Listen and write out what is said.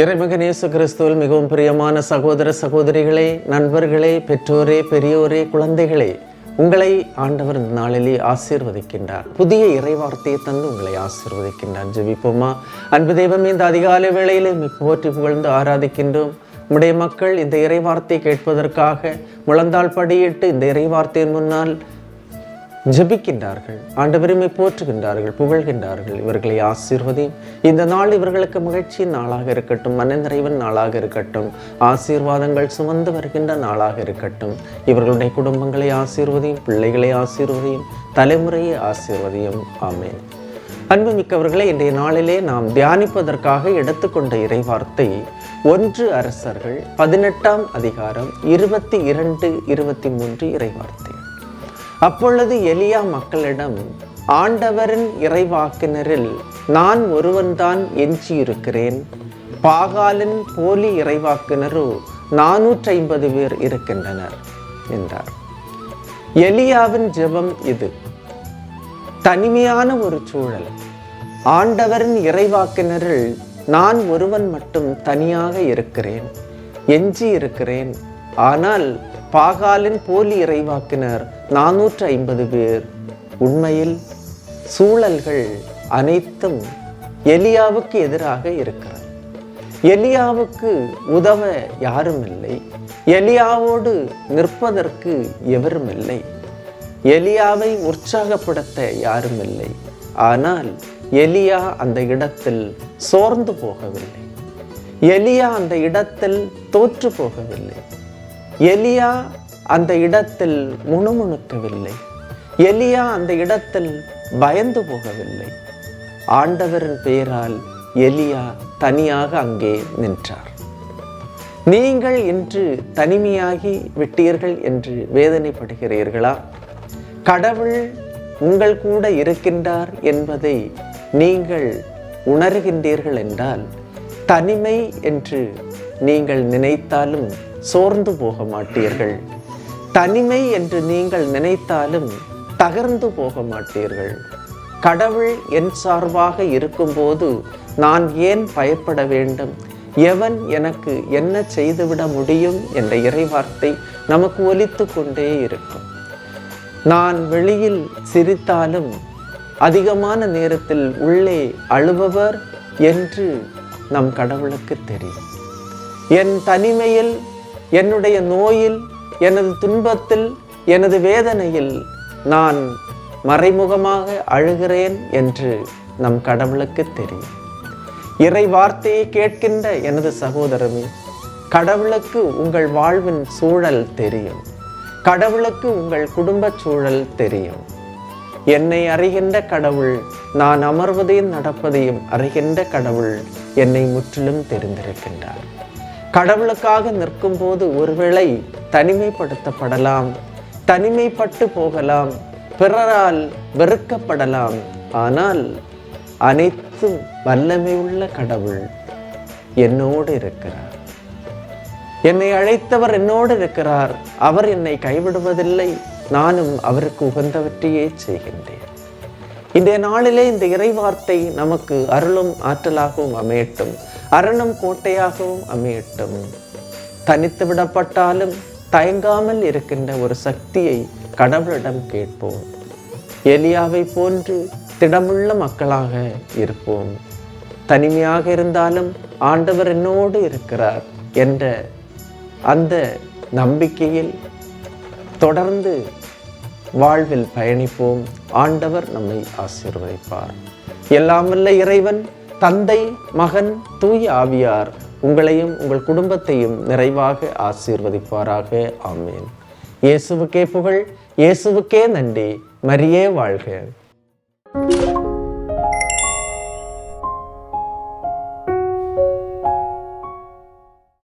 இறைமகன் இயேசு கிறிஸ்துவில் மிகவும் பிரியமான சகோதர சகோதரிகளே நண்பர்களே பெற்றோரே பெரியோரே குழந்தைகளே உங்களை ஆண்டவர் இந்த நாளிலே ஆசீர்வதிக்கின்றார். புதிய இறைவார்த்தையை தந்து உங்களை ஆசீர்வதிக்கின்றார். ஜெபிப்போமா? அன்பு தெய்வமே இந்த அதிகாலை வேளையிலே உம்மை போற்றி புகழ்ந்து ஆராதிக்கின்றோம். உம்முடைய மக்கள் இந்த இறைவார்த்தை கேட்பதற்காக முழந்தால் படியிட்டு இந்த இறைவார்த்தையின் முன்னால் ஜபிக்கின்றார்கள் ஆண்டவருமை போற்றுகின்றார்கள் புகழ்கின்றார்கள். இவர்களை ஆசீர்வதியும். இந்த நாள் இவர்களுக்கு மகிழ்ச்சியின் நாளாக இருக்கட்டும் மனநிறைவன் நாளாக இருக்கட்டும் ஆசீர்வாதங்கள் சுமந்து வருகின்ற நாளாக இருக்கட்டும். இவர்களுடைய குடும்பங்களை ஆசீர்வதியும் பிள்ளைகளை ஆசீர்வதியும் தலைமுறையை ஆசீர்வதியும். ஆமேன். அன்புமிக்கவர்களே இன்றைய நாளிலே நாம் தியானிப்பதற்காக எடுத்துக்கொண்ட இறைவார்த்தை ஒன்று அரசர்கள் பதினெட்டாம் அதிகாரம் இருபத்தி இரண்டு இருபத்தி மூன்று இறைவார்த்தை. அப்பொழுது எலியா மக்களிடம் ஆண்டவரின் இறைவாக்கினரில் நான் ஒருவன்தான் எஞ்சியிருக்கிறேன். பாகாலின் போலி இறைவாக்கினரோ நானூற்றி ஐம்பது பேர் இருக்கின்றனர் என்றார். எலியாவின் ஜெபம் இது. தனிமையான ஒரு சூழல். ஆண்டவரின் இறைவாக்கினரில் நான் ஒருவன் மட்டும் தனியாக இருக்கிறேன் எஞ்சி இருக்கிறேன் ஆனால் பாகாலின் போலி இறைவாக்கினர் நானூற்று ஐம்பது பேர். உண்மையில் சூழல்கள் அனைத்தும் எலியாவுக்கு எதிராக இருக்கிறது. எலியாவுக்கு உதவ யாரும் இல்லை எலியாவோடு நிற்பதற்கு எவரும் இல்லை எலியாவை உற்சாகப்படுத்த யாரும் இல்லை ஆனால் எலியா அந்த இடத்தில் சோர்ந்து போகவில்லை. எலியா அந்த இடத்தில் தோற்று போகவில்லை. எலியா அந்த இடத்தில் முணுமுணுக்கவில்லை. எலியா அந்த இடத்தில் பயந்து போகவில்லை. ஆண்டவரின் பெயரால் எலியா தனியாக அங்கே நின்றார். நீங்கள் இன்று தனிமையாகி விட்டீர்கள் என்று வேதனைப்படுகிறீர்களா? கடவுள் உங்கள் கூட இருக்கின்றார் என்பதை நீங்கள் உணர்கின்றீர்கள் என்றால் தனிமை என்று நீங்கள் நினைத்தாலும் சோர்ந்து போக மாட்டீர்கள். தனிமை என்று நீங்கள் நினைத்தாலும் தகர்ந்து போக மாட்டீர்கள். கடவுள் என் சார்பாக இருக்கும்போது நான் ஏன் பயப்பட வேண்டும்? எவன் எனக்கு என்ன செய்துவிட முடியும் என்ற இறைவார்த்தை நமக்கு ஒலித்து கொண்டே இருக்கும். நான் வெளியில் சிரித்தாலும் அதிகமான நேரத்தில் உள்ளே அழுபவர் என்று நம் கடவுளுக்கு தெரியும். என் தனிமையில் என்னுடைய நோயில் எனது துன்பத்தில் எனது வேதனையில் நான் மறைமுகமாக அழுகிறேன் என்று நம் கடவுளுக்கு தெரியும். இறை வார்த்தையை கேட்கின்ற எனது சகோதரமே கடவுளுக்கு உங்கள் வாழ்வின் சூழல் தெரியும். கடவுளுக்கு உங்கள் குடும்ப சூழல் தெரியும். என்னை அறிகின்ற கடவுள் நான் அமர்வதையும் நடப்பதையும் அறிகின்ற கடவுள் என்னை முற்றிலும் தெரிந்திருக்கின்றார். கடவுளுக்காக நிற்கும் போது ஒருவேளை தனிமைப்படுத்தப்படலாம் தனிமைப்பட்டு போகலாம் பிறரால் வெறுக்கப்படலாம். ஆனால் அனைத்தும் வல்லமை உள்ள கடவுள் என்னோடு இருக்கிறார். என்னை அழைத்தவர் என்னோடு இருக்கிறார். அவர் என்னை கைவிடுவதில்லை. நானும் அவருக்கு உகந்தவற்றையே செய்கின்றேன். இன்றைய நாளிலே இந்த இறைவார்த்தை நமக்கு அருளும் ஆற்றலாகவும் அமையட்டும். அரணும் கோட்டையாகவும் அமையட்டும். தனித்து விடப்பட்டாலும் தயங்காமல் இருக்கின்ற ஒரு சக்தியை கடவுளிடம் கேட்போம். எலியாவை போன்று திடமுள்ள மக்களாக இருப்போம். தனிமையாக இருந்தாலும் ஆண்டவர் என்னோடு இருக்கிறார் என்ற அந்த நம்பிக்கையில் தொடர்ந்து வாழ்வில் பயணிப்போம். ஆண்டவர் நம்மை ஆசீர்வதிப்பார். எல்லாம் வல்ல இறைவன் தந்தை மகன் தூய ஆவியார் உங்களையும் உங்கள் குடும்பத்தையும் நிறைவாக ஆசீர்வதிப்பாராக. ஆமேன். இயேசுவுக்கே புகழ் இயேசுவுக்கே நன்றி. மரியே வாழ்க.